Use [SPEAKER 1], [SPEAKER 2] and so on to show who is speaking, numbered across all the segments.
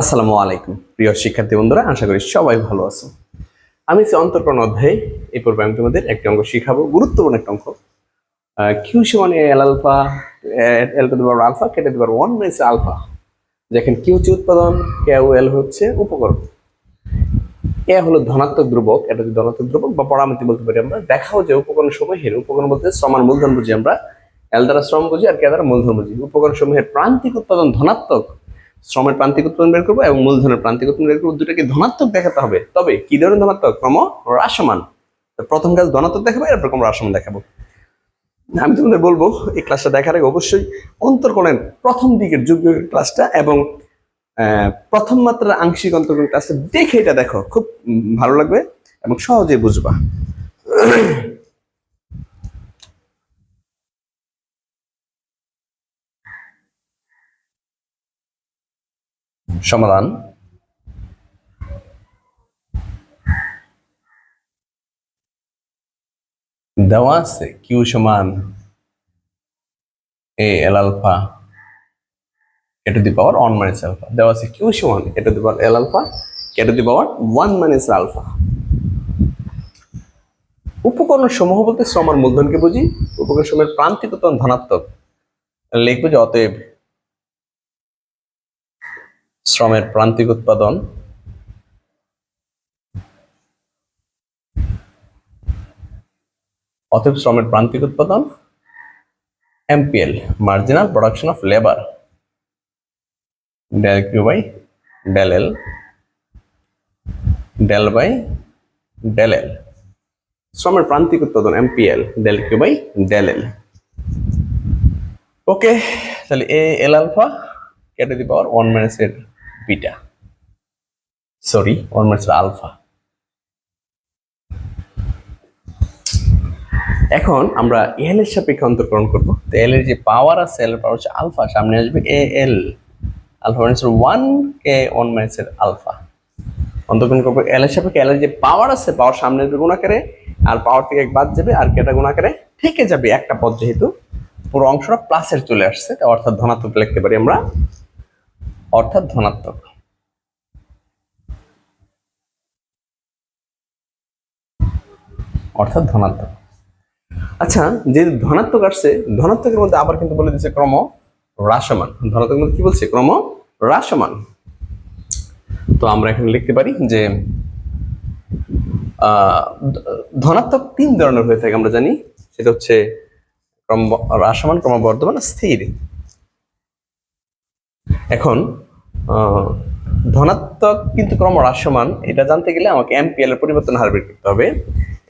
[SPEAKER 1] আসসালামু আলাইকুম। প্রিয় শিক্ষার্থী বন্ধুরা, আশা করি সবাই ভালো আছো। আমি সে অন্তর্করণ অধ্যায়ে, এই পর্বে আমি তোমাদের একটি অঙ্ক শিখাবো, গুরুত্বপূর্ণ একটা অঙ্ক। কিউ সমান এল আলফা এল টু দেবার আলফা কেটে দেবার ওয়ান মাইনাস আলফা যেখানে কিউ হচ্ছে উৎপাদন কে ও এল হচ্ছে উপকরণ। এ হলো ধনাত্মক ধ্রুবক, এটা যদি ধনাত্মক ধ্রুবক বা পরামিতি বলতে পারি আমরা। দেখাও যে উপকরণ সমূহের উপকরণ বলতে সমান মূলধন বুঝি আমরা। এল দ্বারা শ্রম বুঝি আর কে দ্বারা মূলধন বুঝি। উপকরণ সমূহের প্রান্তিক উৎপাদন ধনাত্মক। শ্রমের প্রান্তিক উৎপাদন বের করব এবং মূলধনের প্রান্তিক উৎপাদন বের করব। দুটাকে ধনাত্মক দেখাতে হবে। তবে কি ধরনের ধনাত্মক? ক্রম হ্রাসমান। প্রথম কাজ ধনাত্মক দেখাবো, এরপর ক্রম হ্রাসমান দেখাবো। আমি তোমাদের বলব, এই ক্লাসটা দেখার আগে অবশ্যই অন্তর্করণের প্রথম দিকের যুগ ক্লাসটা এবং প্রথম মাত্রার আংশিক অন্তর্করণ ক্লাসটা দেখে এটা দেখো। খুব ভালো লাগবে এবং সহজে বুঝবা। সমাধান। দেওয়া আছে কিউ সমান A L alpha A to the power one minus alpha দেওয়া আছে কিউ সমান A to the power L alpha K to the power one minus alpha উপকরণ সমূহ বলতে শ্রমার মূলধনকে বুঝি। উপকরণ সমূহের প্রান্তিক উৎপাদন ধনাত্মক। লিখব যে অতএব শ্রমের প্রান্তিক উৎপাদন। অতএব শ্রমের প্রান্তিক উৎপাদন MPL marginal production of labour del Q by del L del by del L শ্রমের প্রান্তিক উৎপাদন MPL del Q by del L okay তাহলে এ এল আলফা কেটে দি পাওয়ার ওয়ান মাইনাস এর beta. Sorry one minus alpha এখন আমরা এল এর সাপেক্ষে অন্তর্করণ করব। তো এল এর যে পাওয়ার আছে এল পাওয়ার হচ্ছে আলফা সামনে আসবে A L alpha minus one K one minus alpha অন্তর্করণ করব এল এর সাপেক্ষে। এল এর যে পাওয়ার আছে পাওয়ার সামনে আসবে গুণাকারে আর পাওয়ার থেকে এক বাদ যাবে, আর কেটা গুণাকারে থেকে যাবে একটা পদ যেহেতু। পুরো অংশটা প্লাসের চলে আসছে অর্থাৎ ধনাত্মক লিখতে পারি আমরা অর্থাৎ ধনাত্মক। অর্থাৎ ধনাত্মক। আচ্ছা যে ধনাত্মক আসছে, ধনাত্মকের মধ্যে আবার কিন্তু বলে দিচ্ছে ক্রম হ্রাসমান। ধনাত্মকের মধ্যে কি বলছে? ক্রম হ্রাসমান। তো আমরা এখানে লিখতে পারি যে ধনাত্মক তিন ধরনের হয়ে থাকে আমরা জানি। সেটা হচ্ছে ক্রম হ্রাসমান, ক্রমবর্ধমান, স্থির। এখন ধনাত্মক কিন্তু ক্রম হ্রাসমান এটা জানতে গেলে আমাকে এমপিএল এর পরিবর্তন হার বের করতে হবে।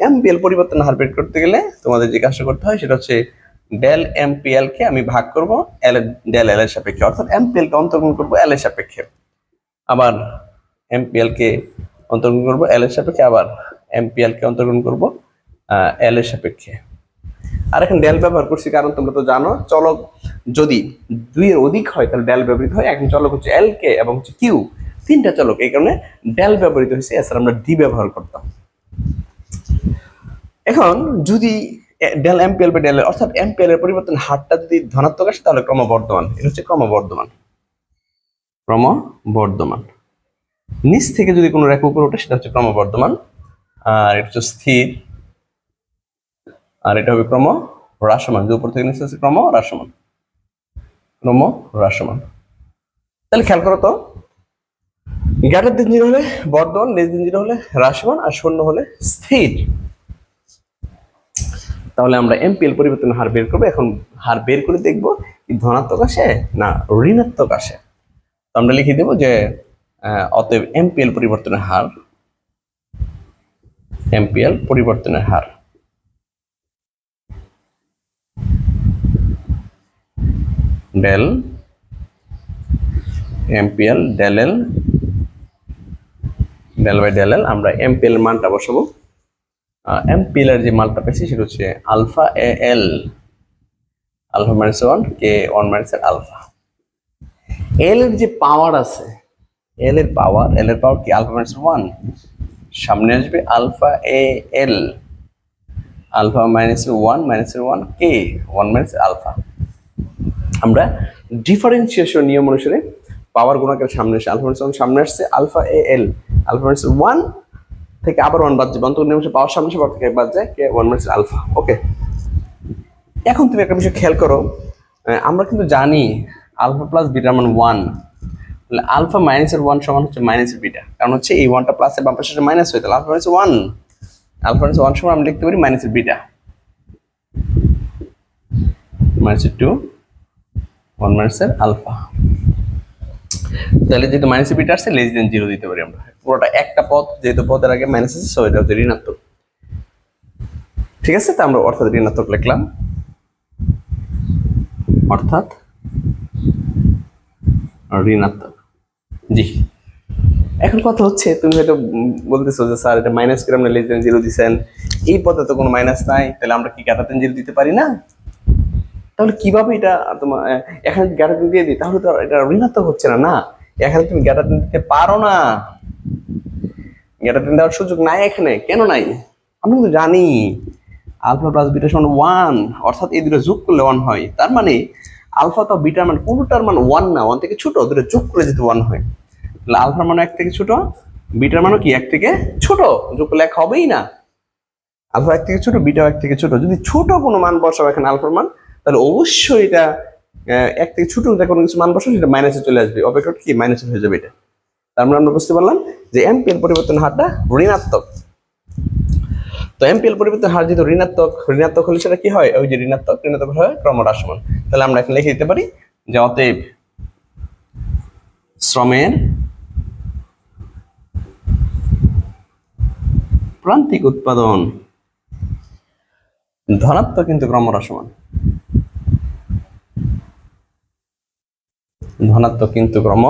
[SPEAKER 1] এমপিএল পরিবর্তন হার বের করতে গেলে তোমাদের যে কাজটা করতে হয়, সেটা হচ্ছে ডেল এমপিএল কে আমি ভাগ করব এল ডেল এল এর সাপেক্ষে। অর্থাৎ এমপিএল কে অন্তর্গণ করব এল এর সাপেক্ষে। আবার এমপিএল কে অন্তর্গণ করব এল এর সাপেক্ষে, আবার এমপিএল কে অন্তর্গণ করব এল এর সাপেক্ষে। আর এখন ডেল ব্যবহার করছি, কারণ তোমরা তো জানো, চলক যদি দুইয়ের অধিক হয়, তাহলে ডেল ব্যবহৃত হয়। এখন চলক হচ্ছে এল কে এবং হচ্ছে কিউ তিনটা চলক, এই কারণে ডেল ব্যবহৃত হয়েছে, এছাড়া আমরা ডি ব্যবহার করতাম। এখন যদি ডেল এমপিএল বা ডেল অর্থাৎ এমপিএল এর পরিবর্তন হারটা যদি ধনাত্মক আসে, তাহলে ক্রমবর্ধমান। এটা হচ্ছে ক্রমবর্ধমান। ক্রমবর্ধমান। নিচ থেকে যদি কোনো রেখা উপরে ওঠে, সেটা হচ্ছে ক্রমবর্ধমান। আর এটা হচ্ছে স্থির। আর এটা হবে ক্রম হ্রাসমান, যে উপর থেকে নিচে আছে ক্রম হ্রাসমান। ক্রম হ্রাসমান। তাহলে খেয়াল করো তো গ্যাটের দিন জিরো হলে বর্ধমান নিচ দিন জিরো হলে হ্রাসমান আর শূন্য হলে স্থির। তাহলে আমরা এমপিএল পরিবর্তন হার বের করব। এখন হার বের করে দেখব ধনাত্মক আসে না ঋণাত্মক আসে। তো আমরা লিখে দেবো যে অতএব এমপিএল পরিবর্তনের হার, এমপিএল পরিবর্তনের হার। Del MPL del L del by del L আমরা এমপিএল মানটা বসাবো। এমপিএল এর যে মানটা পেয়েছি সেটা হচ্ছে alpha A L, alpha minus one K one minus এর আলফা। এল এর যে পাওয়ার আছে এল এর পাওয়ার এল এর পাওয়ার কি? আলফা মাইনাস ওয়ান সামনে আসবে alpha A L, alpha minus one minus one K one minus alpha. আমরা ডিফারেন্সিয়েশন নিয়ম অনুসারে পাওয়ার গুণকের সামনে এসে আলফা মাইনাস ওয়ান সামনে আসছে alpha A L alpha minus one থেকে আবার ওয়ান বাদ যাবে। অন্তর নিমিশে পাওয়ার সামনে পাওয়ার থেকে বাদ যায় K one minus alpha okay এখন তুমি একটা বিষয় খেয়াল করো আমরা কিন্তু জানি আলফা প্লাস বিটার মান ওয়ান আলফা মাইনাসের ওয়ান সমান হচ্ছে মাইনাসের বিটা কারণ হচ্ছে এই ওয়ানটা প্লাসের বাম পাশে মাইনাস হয়ে, তাহলে alpha minus one alpha minus one সমান আমরা লিখতে পারি মাইনাসের বিটা মাইনাসের টু ওয়ান মাইনাসের আলফা তাহলে যেহেতু মাইনাসের বিটা আসছে লেস দেন জিরো দিতে পারি আমরা। পুরোটা একটা পদ, যেহেতু পদের আগে মাইনাস আছে সো এটা হচ্ছে ঋণাত্মক। ঠিক আছে? তো আমরা অর্থাৎ ঋণাত্মক লিখলাম। অর্থাৎ ঋণাত্মক। জি। এখন কথা হচ্ছে, তুমি হয়তো বলতেছো যে, স্যার, এটা মাইনাস করে আমরা লেস দেন জিরো দিছেন। এই পদে তো কোনো মাইনাস নাই। তাহলে আমরা কি গ্যাটাতেন জিরো দিতে পারি না? তাহলে কীভাবে এটা তোমার এখানে গ্যাটাতেন দিয়ে দিই, তাহলে তো এটা ঋণাত্মক হচ্ছে না না? এখানে তুমি গ্যাটাতেন দিতে পারো না। গ্যাটাতেন দেওয়ার সুযোগ নাই এখানে, কেন নাই? আমরা কিন্তু জানি। আলফা প্লাস বিটা সমান ওয়ান অর্থাৎ এই দুটো যোগ করলে ওয়ান হয়। তার মানে আলফা তো বিটার মান কোনোটার মান ওয়ান না ওয়ান থেকে ছোট, দুটো যোগ করে যেতে ওয়ান হয়। তাহলে আলফার মান এক থেকে ছোট বিটার মানও কি এক থেকে ছোট? যোগ করলে এক হবেই না। আলফা এক থেকে ছোট বিটাও এক থেকে ছোট। যদি ছোট কোনো মান বসাবো এখানে আলফার মান তাহলে অবশ্যই এটা এক থেকে ছোট কোনো কিছু মান বসাবো সেটা মাইনাসে চলে আসবে। অপেক্ষা কি মাইনাসে হয়ে যাবে এটা। তার মানে আমরা বুঝতে পারলাম যে এমপিএল পরিবর্তন হারটা ঋণাত্মক। তো এমপিএল পরিবর্তন হার যেহেতু ঋণাত্মক ঋণাত্মক হলে সেটা কি হয়? ওই যে ঋণাত্মক ঋণাত্মক হয় ক্রমহ্রাসমান তাহলে আমরা এখানে লিখে দিতে পারি যে অতএব শ্রমের প্রান্তিক উৎপাদন ধনাত্মক কিন্তু ক্রমহ্রাসমান ধনাত্মক কিন্তু ক্রম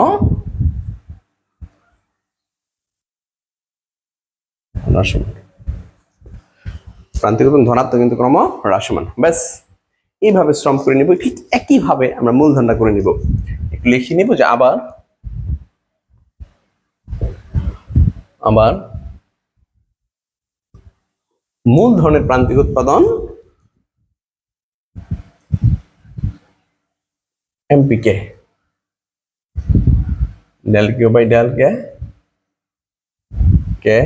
[SPEAKER 1] হ্রাসমান ধনাত্মক কিন্তু ক্রম হ্রাসমান ব্যাস, এইভাবে শ্রম করে নিব, ঠিক একইভাবে আমরা মূলধনটা করে নিব। একটু লিখে নিব যে আবার আবার মূলধনের প্রান্তিক উৎপাদন MPK del Q by del K কে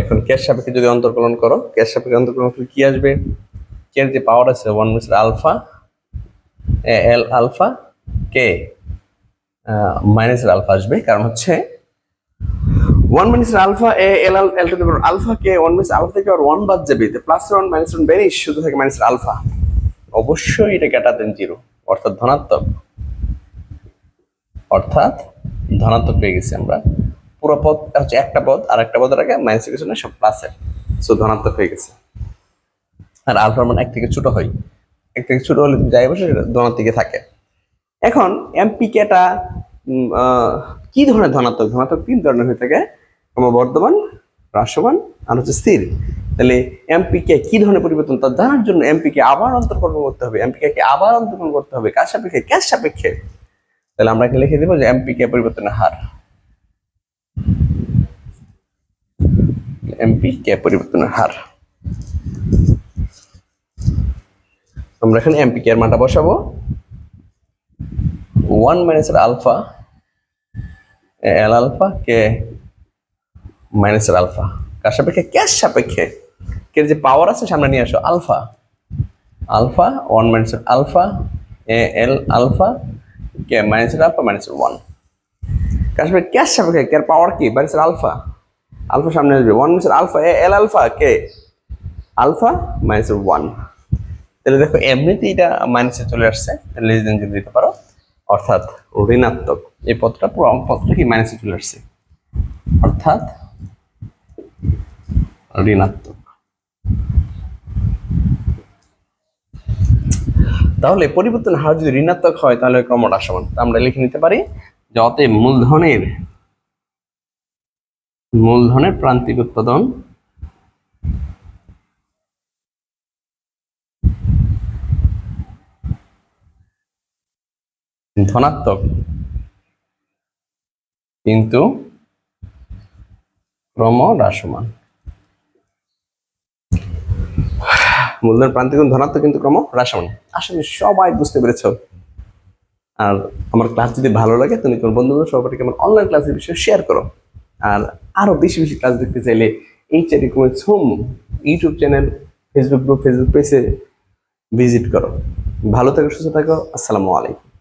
[SPEAKER 1] এখন ক্যাশ সাপেক্ষে যদি অন্তর্কলন করো ক্যাশ সাপেক্ষে অন্তর্কলন করলে কি আসবে? কে যে পাওয়ার আছে ওয়ান মিটার আলফা এল আলফা কে মাইনাসের আলফা আসবে। কারণ হচ্ছে one minus alpha A L L L to alpha K one minus alpha থেকে ওয়ান বাদ যাবে। প্লাস ওয়ান মাইনাস ওয়ান বেরিয়ে শুধু থাকে মাইনাস আলফা অবশ্যই এটা গ্রেটার জিরো অর্থাৎ ধনাত্মক। অর্থাৎ ধনাত্মক পেয়ে গেছি আমরা। পুরো পদ হচ্ছে একটা পদ আর একটা পদের আগে মাইনাসের কিছু না সব প্লাসের সো ধনাত্মক হয়ে গেছে। আর আলফার মান এক থেকে ছোট হয়। এক থেকে ছোট হলে যাই বসে সেটা ধনাত্মকে থাকে। এখন এমপিকেটা কি ধরনের ধনাত্মক? ধনাত্মক তিন ধরনের হয়ে থাকে। ক্রমবর্ধমান হ্রাসমান, আর হচ্ছে স্থির। তাহলে এমপিকে কি ধরনের পরিবর্তন? তা জানার জন্য এমপিকে আবার অন্তর্কলন করতে হবে। এমপিকে আবার অন্তর্কলন করতে হবে। কার সাপেক্ষে? ক্যাশ সাপেক্ষে। তাহলে আমরা এখানে লিখে দেবো যে এমপিকে পরিবর্তনের হার। এমপিকে পরিবর্তনের হার। আমরা এখানে এমপিকে এর মানটা বসাবো। ওয়ান মাইনাসের আলফা, এল আলফা কে মাইনাসের আলফা। কার সাপেক্ষে? ক্যাশ সাপেক্ষে। কে যে পাওয়ার আছে সামনে নিয়ে আসো আলফা। আলফা, ওয়ান মাইনাসের alpha, A L alpha K মাইনাসের আলফা মাইনাসের ওয়ান কাশ্মীর ক্যাশ সাপেক্ষে কে পাওয়ার কি মাইনাসের আলফা আলফা সামনে আসবে ওয়ান মাইনাসের alpha L alpha K alpha মাইনাসের ওয়ান তাহলে দেখো এমনিতেই এটা মাইনাসে চলে আসছে লেস দেন দিতে পারো অর্থাৎ ঋণাত্মক. এই পদটা পুরো পদটা কি মাইনাসে চলে আসছে অর্থাৎ ঋণাত্মক. তাহলে পরিবর্তন হার যদি ঋণাত্মক হয়, তাহলে ক্রমটা সমান আমরা লিখে নিতে পারি যে অতএব মূলধনের মূলধনের প্রান্তিক উৎপাদন, ধনাত্মক, কিন্তু ক্রম হ্রাসমান মূলধন প্রান্তিক ধনাত্মক কিন্তু ক্রম হ্রাসমান। আসলে সবাই বুঝতে পেরেছ। আর আমার ক্লাস যদি ভালো লাগে, তুমি তোমার বন্ধুদের সবাইকে আমার অনলাইন ক্লাসের বিষয়ে শেয়ার করো। আর আরও বেশি বেশি ক্লাস দেখতে চাইলে এই channel home YouTube channel Facebook group Facebook পেজে ভিজিট করো। ভালো থাকো, সুস্থ থাকো। আসসালামু আলাইকুম।